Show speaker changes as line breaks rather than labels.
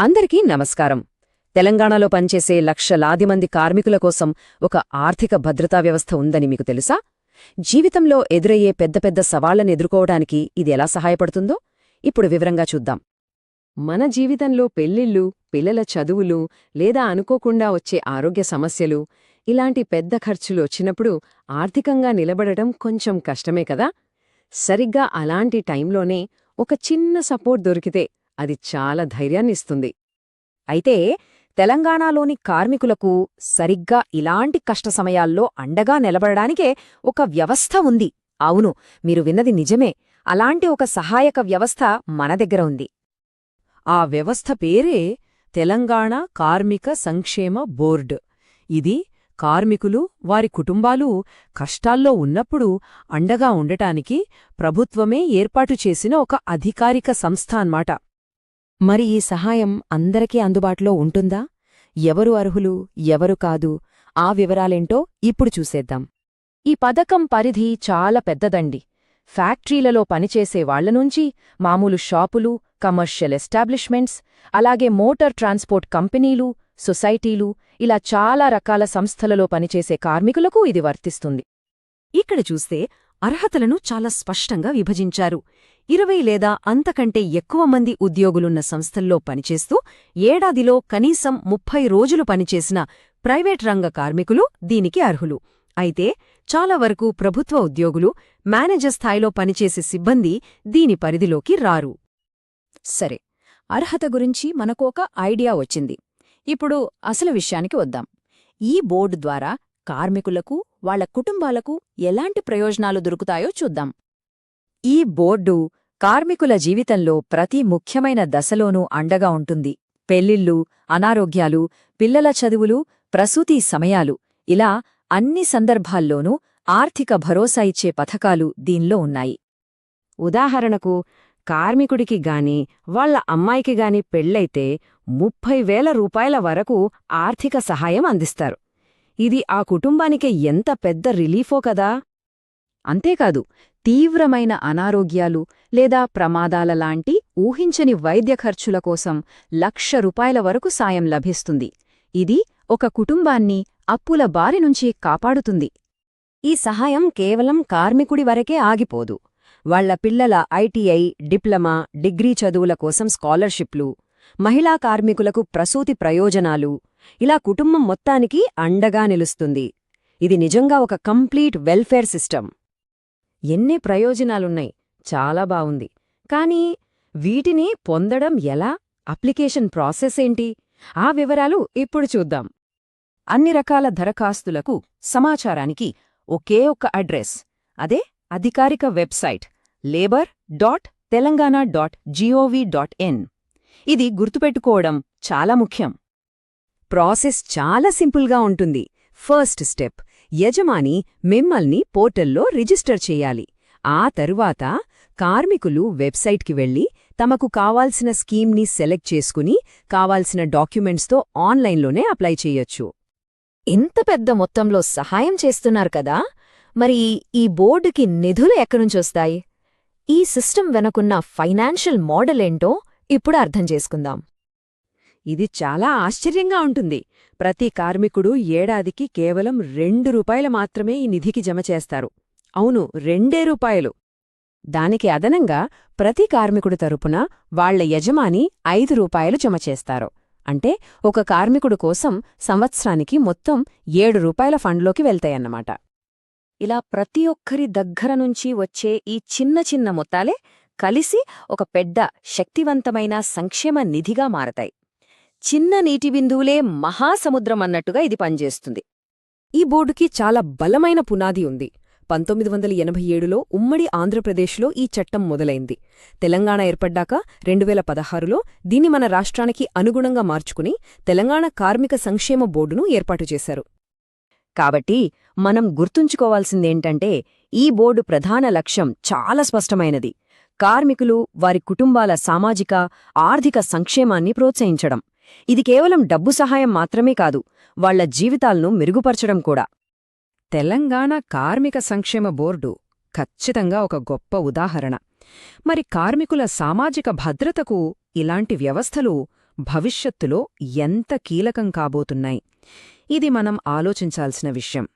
అందరికీ నమస్కారం. తెలంగాణలో పనిచేసే లక్షలాది మంది కార్మికుల కోసం ఒక ఆర్థిక భద్రతా వ్యవస్థ ఉందని మీకు తెలుసా? జీవితంలో ఎదురయ్యే పెద్ద పెద్ద సవాళ్ళను ఎదుర్కోవడానికి ఇది ఎలా సహాయపడుతుందో ఇప్పుడు వివరంగా చూద్దాం. మన జీవితంలో పెళ్ళిళ్ళు పిల్లల చదువులు లేదా అనుకోకుండా వచ్చే ఆరోగ్య సమస్యలు ఇలాంటి పెద్ద ఖర్చులు వచ్చినప్పుడు ఆర్థికంగా నిలబడటం కొంచెం కష్టమే కదా? సరిగ్గా అలాంటి టైంలోనే ఒక చిన్న సపోర్ట్ దొరికితే అది చాలా ధైర్యాన్నిస్తుంది. అయితే తెలంగాణలోని కార్మికులకు సరిగ్గా ఇలాంటి కష్ట సమయాల్లో అండగా నిలబడడానికే ఒక వ్యవస్థ ఉంది. అవును మీరు విన్నది నిజమే. అలాంటి ఒక సహాయక వ్యవస్థ మన దగ్గర ఉంది.
ఆ వ్యవస్థ పేరే తెలంగాణ కార్మిక సంక్షేమ బోర్డు. ఇది కార్మికులు వారి కుటుంబాలు కష్టాల్లో ఉన్నప్పుడు అండగా ఉండటానికి ప్రభుత్వమే ఏర్పాటు చేసిన ఒక అధికారిక సంస్థ అన్నమాట.
మరి ఈ సహాయం అందరికీ అందుబాటులో ఉంటుందా? ఎవరు అర్హులు? ఎవరు కాదు? ఆ వివరాలేంటో ఇప్పుడు చూసేద్దాం. ఈ పథకం పరిధి చాలా పెద్దదండి. ఫ్యాక్టరీలలో పనిచేసే వాళ్ళనుంచి మామూలు షాపులు కమర్షియల్ ఎస్టాబ్లిష్మెంట్స్ అలాగే మోటార్ ట్రాన్స్పోర్ట్ కంపెనీలు సొసైటీలు ఇలా చాలా రకాల సంస్థలలో పనిచేసే కార్మికులకు ఇది వర్తిస్తుంది. ఇక్కడ చూస్తే అర్హతలను చాలా స్పష్టంగా విభజించారు. ఇరవై లేదా అంతకంటే ఎక్కువ మంది ఉద్యోగులున్న సంస్థల్లో పనిచేస్తూ ఏడాదిలో కనీసం ముప్పై రోజులు పనిచేసిన ప్రైవేట్ రంగ కార్మికులు దీనికి అర్హులు. అయితే చాలా వరకు ప్రభుత్వ ఉద్యోగులు మేనేజర్ స్థాయిలో పనిచేసే సిబ్బంది దీని పరిధిలోకి రారు. సరే అర్హత గురించి మనకు ఒక ఐడియా వచ్చింది. ఇప్పుడు అసలు విషయానికి వద్దాం. ఈ బోర్డు ద్వారా కార్మికులకు వాళ్ళ కుటుంబాలకు ఎలాంటి ప్రయోజనాలు దొరుకుతాయో చూద్దాం. ఈ బోర్డు కార్మికుల జీవితంలో ప్రతి ముఖ్యమైన దశలోనూ అండగా ఉంటుంది. పెళ్ళిళ్ళు అనారోగ్యాలు పిల్లల చదువులు ప్రసూతి సమయాలు ఇలా అన్ని సందర్భాల్లోనూ ఆర్థిక భరోసా ఇచ్చే పథకాలు దీనిలో ఉన్నాయి. ఉదాహరణకు కార్మికుడికి గాని వాళ్ళ అమ్మాయికి గాని పెళ్ళైతే ముప్పై వేల రూపాయల వరకు ఆర్థిక సహాయం అందిస్తారు. ఇది ఆ కుటుంబానికి ఎంత పెద్ద రిలీఫో కదా? అంతేకాదు తీవ్రమైన అనారోగ్యాలు లేదా ప్రమాదాల లాంటి ఊహించని వైద్య ఖర్చుల కోసం లక్ష రూపాయల వరకు సాయం లభిస్తుంది. ఇది ఒక కుటుంబాన్ని అప్పుల బారి నుంచి కాపాడుతుంది. ఈ సహాయం కేవలం కార్మికుడి వరకే ఆగిపోదు. వాళ్ళ పిల్లల ఐటీఐ డిప్లొమా డిగ్రీ చదువుల కోసం స్కాలర్షిప్లు మహిళా కార్మికులకు ప్రసూతి ప్రయోజనాలు ఇలా కుటుంబం మొత్తానికి అండగా నిలుస్తుంది. ఇది నిజంగా ఒక కంప్లీట్ వెల్ఫేర్ సిస్టమ్. ఎన్ని ప్రయోజనాలున్నాయి. చాలా బావుంది. కానీ వీటిని పొందడం ఎలా? అప్లికేషన్ ప్రాసెస్ ఏంటి? ఆ వివరాలు ఇప్పుడు చూద్దాం. అన్ని రకాల దరఖాస్తులకు సమాచారానికి ఒకే ఒక్క అడ్రస్. అదే అధికారిక website labour dot Telangana dot GOV dot in. ఇది గుర్తుపెట్టుకోవడం చాలా ముఖ్యం. ప్రాసెస్ చాలా సింపుల్గా ఉంటుంది. ఫస్ట్ స్టెప్ యజమాని మిమ్మల్ని పోర్టల్లో రిజిస్టర్ చేయాలి. ఆ తరువాత కార్మికులు వెబ్సైట్కి వెళ్ళి తమకు కావాల్సిన స్కీమ్ని సెలెక్ట్ చేసుకుని కావాల్సిన డాక్యుమెంట్స్తో ఆన్లైన్లోనే అప్లై చేయొచ్చు. ఇంత పెద్ద మొత్తంలో సహాయం చేస్తున్నారు కదా! మరి ఈ బోర్డుకి నిధులు ఎక్కనుంచొస్తాయి ఈ సిస్టమ్ వెనకున్న ఫైనాన్షియల్ మోడల్ ఏంటో ఇప్పుడు అర్థం చేసుకుందాం. ఇది చాలా ఆశ్చర్యంగా ఉంటుంది. ప్రతి కార్మికుడు ఏడాదికి కేవలం రెండు రూపాయలు మాత్రమే ఈ నిధికి జమ చేస్తారు. అవును రెండే రూపాయలు. దానికి అదనంగా ప్రతి కార్మికుడి తరపున వాళ్ళ యజమాని ఐదు రూపాయలు జమ చేస్తారు. అంటే ఒక కార్మికుడు కోసం సంవత్సరానికి మొత్తం ఏడు రూపాయల ఫండ్లోకి వెళ్తాయన్నమాట. ఇలా ప్రతి ఒక్కరి దగ్గర నుంచి వచ్చే ఈ చిన్న చిన్న మొత్తాలే కలిసి ఒక పెద్ద శక్తివంతమైన సంక్షేమ నిధిగా మారతాయి. చిన్న నీటి బిందువులే మహాసముద్రం అన్నట్టుగా ఇది పనిచేస్తుంది. ఈ బోర్డుకి చాలా బలమైన పునాది ఉంది. పంతొమ్మిది వందల ఎనభై ఏడులో ఉమ్మడి ఆంధ్రప్రదేశ్లో ఈ చట్టం మొదలైంది. తెలంగాణ ఏర్పడ్డాక రెండు వేల పదహారులో దీన్ని మన రాష్ట్రానికి అనుగుణంగా మార్చుకుని తెలంగాణ కార్మిక సంక్షేమ బోర్డును ఏర్పాటు చేశారు. కాబట్టి మనం గుర్తుంచుకోవాల్సిందేంటంటే ఈ బోర్డు ప్రధాన లక్ష్యం చాలా స్పష్టమైనది. కార్మికులు వారి కుటుంబాల సామాజిక ఆర్థిక సంక్షేమాన్ని ప్రోత్సహించడం. ఇది కేవలం డబ్బు సహాయం మాత్రమే కాదు వాళ్ళ జీవితాలను మెరుగుపరచడం కూడా. తెలంగాణ కార్మిక సంక్షేమ బోర్డు ఖచ్చితంగా ఒక గొప్ప ఉదాహరణ. మరి కార్మికుల సామాజిక భద్రతకు ఇలాంటి వ్యవస్థలు
భవిష్యత్తులో ఎంత కీలకం కాబోతున్నాయి? ఇది మనం ఆలోచించాల్సిన విషయం.